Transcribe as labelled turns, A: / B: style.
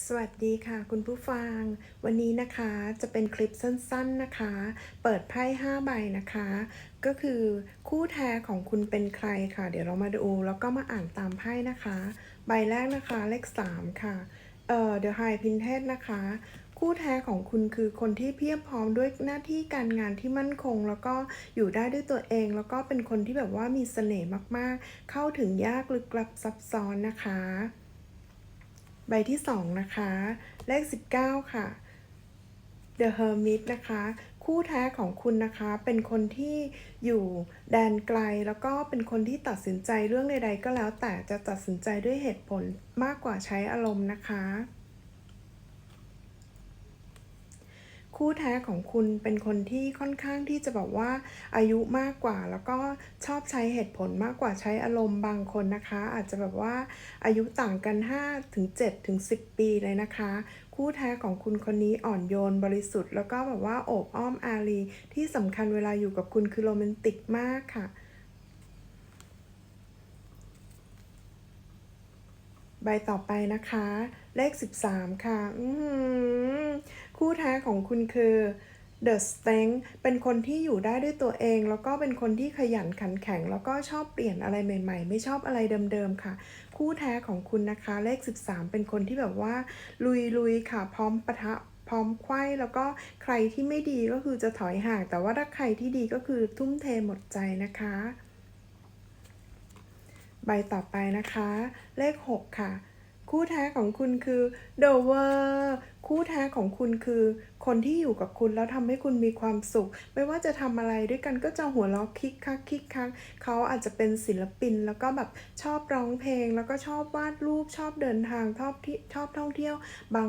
A: สวัสดีค่ะคุณผู้ฟัง วันนี้นะคะจะเป็นคลิปสั้นๆนะคะ เปิดไพ่5ใบนะคะ ก็คือคู่แท้ของคุณเป็นใครค่ะ เดี๋ยวเรามาดูแล้วก็มาอ่านตามไพ่นะคะ ใบแรกนะคะเลข 3 ค่ะเอ่อ The High Princess นะคะ คู่แท้ของคุณคือคนที่เพียบพร้อมด้วยหน้าที่การงานที่มั่นคง แล้วก็อยู่ได้ด้วยตัวเอง แล้วก็เป็นคนที่แบบว่ามีเสน่ห์มากๆ เข้าถึงยากลึกลับซับซ้อนนะคะ ใบที่ 2 นะคะ เลข 19 ค่ะ The Hermit นะคะ คู่แท้ของคุณนะคะ เป็นคนที่อยู่แดนไกล แล้วก็เป็นคนที่ตัดสินใจเรื่องใดๆก็แล้วแต่จะตัดสินใจด้วยเหตุผลมากกว่าใช้อารมณ์นะคะ คู่แท้ของคุณเป็นคนที่ค่อนข้างที่จะแบบว่าอายุมากกว่า แล้วก็ชอบใช้เหตุผลมากกว่าใช้อารมณ์บางคนนะคะ อาจจะแบบว่าอายุต่างกัน5ถึง7ถึง10 ปีเลยนะคะ คู่แท้ของคุณคนนี้อ่อนโยนบริสุทธิ์ แล้วก็แบบว่าโอบอ้อมอารี ที่สำคัญเวลาอยู่กับคุณคือโรแมนติกมากค่ะใบต่อไปนะคะ เลข 13 ค่ะ อื คู่แท้ของคุณคือ The s t e n g เป็นคนที่อยู่ได้ด้วยตัวเอง แล้วก็เป็นคนที่ขยันขันแข็ง แล้วก็ชอบเปลี่ยนอะไรใหม่ ๆ ไม่ชอบอะไรเดิมๆค่ะ คู่แท้ของคุณนะคะเลข 13 เป็นคนที่แบบว่า ลุยๆค่ะ พร้อมปะทะพร้อมไขว้แล้วก็ใครที่ไม่ดีก็คือจะถอยห่าง แต่ว่าถ้าใครที่ดีก็คือทุ่มเทหมดใจนะคะ ใบต่อไปนะคะ เลข 6 ค่ะ คู่แท้ของคุณคือ The World คู่แท้ของคุณคือ คนที่อยู่กับคุณแล้วทำให้คุณมีความสุข ไม่ว่าจะทำอะไรด้วยกันก็จะหัวเราะคิกคักคิกคักเขาอาจจะเป็นศิลปินแล้วก็แบบชอบร้องเพลง แล้วก็ชอบวาดรูปชอบเดินทางชอบที่ชอบท่องเที่ยวบาง